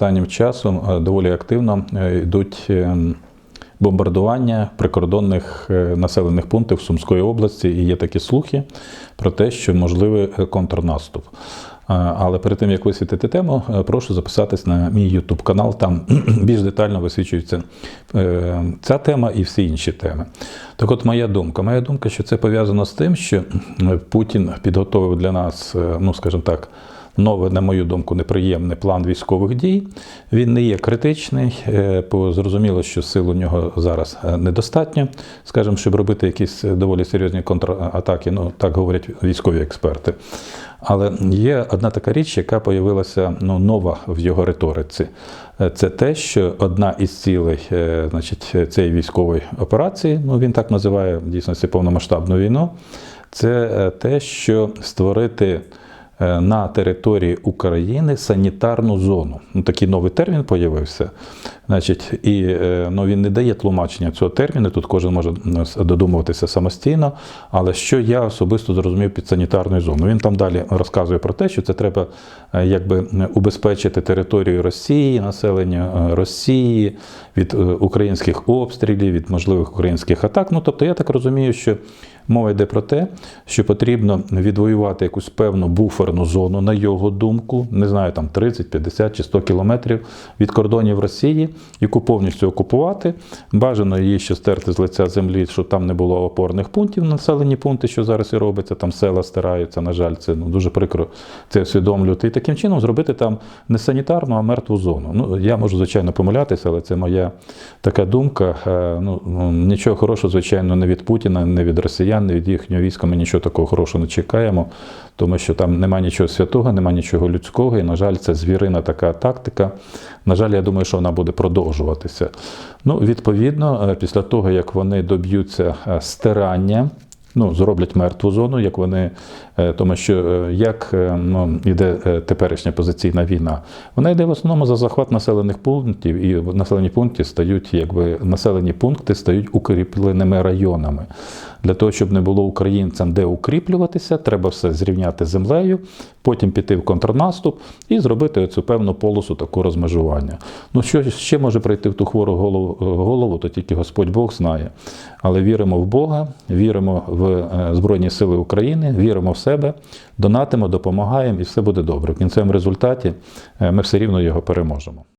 останнім часом е, доволі активно е, йдуть е, бомбардування прикордонних населених пунктів Сумської області, і є такі слухи про те, що можливий контрнаступ. Але перед тим як висвітити тему, прошу записатись на мій YouTube канал. Там більш детально висвічується ця тема і всі інші теми. Так, от моя думка. Моя думка, що це пов'язано з тим, що Путін підготовив для нас, ну скажімо так, новий, на мою думку, неприємний план військових дій. Він не є критичний, е, зрозуміло, що сил у нього зараз е, недостатньо, скажімо, щоб робити якісь доволі серйозні контратаки, ну так говорять військові експерти. Але є одна така річ, яка появилася ну, нова в його риториці. Е, Це те, що одна із цілей е, значить, цієї військової операції, ну він так називає в дійсності повномасштабну війну, це е, те, що створити е, на території України санітарну зону. Ну, такий новий термін появився. Значить, і е, ну, він не дає тлумачення цього терміну. Тут кожен може додумуватися самостійно. Але що я особисто зрозумів під санітарною зоною? Він там далі розказує про те, що це треба е, якби убезпечити територію Росії, населення е, Росії від е, українських обстрілів, від можливих українських атак. Ну тобто, я так розумію, що мова йде про те, що потрібно відвоювати якусь певну буферну зону, на його думку, не знаю, там 30, 50 чи 100 кілометрів від кордонів Росії, яку повністю окупувати. Бажано її ще стерти з лиця землі, щоб там не було опорних пунктів, населені пункти, що зараз і робиться, там села стираються. На жаль, це ну, дуже прикро це усвідомлювати. І таким чином зробити там не санітарну, а мертву зону. Ну, я можу, звичайно, помилятися, але це моя така думка. Е, Ну, нічого хорошого, звичайно, не від Путіна, не від росіян, не від їхнього війська. Ми нічого такого хорошого не чекаємо, тому що там немає нічого святого, немає нічого людського. І, на жаль, це звірина така тактика. На жаль, я думаю, що вона буде продовжуватися. Ну, відповідно, е, після того, як вони доб'ються е, стирання. Ну, зроблять мертву зону, як вони, е, тому що як ну, іде теперішня позиційна війна, вона йде в основному за захват населених пунктів, і населені пункти стають, якби населені пункти стають укріпленими районами. Для того, щоб не було українцям де укріплюватися, треба все зрівняти з землею, потім піти в контрнаступ і зробити цю певну полосу таку розмежування. Ну, що ще може прийти в ту хвору голову, голову, то тільки Господь Бог знає. Але віримо в Бога, віримо в е, Збройні Сили України, віримо в себе, донатимо, допомагаємо, і все буде добре. В кінцевому результаті е, ми все рівно його переможемо.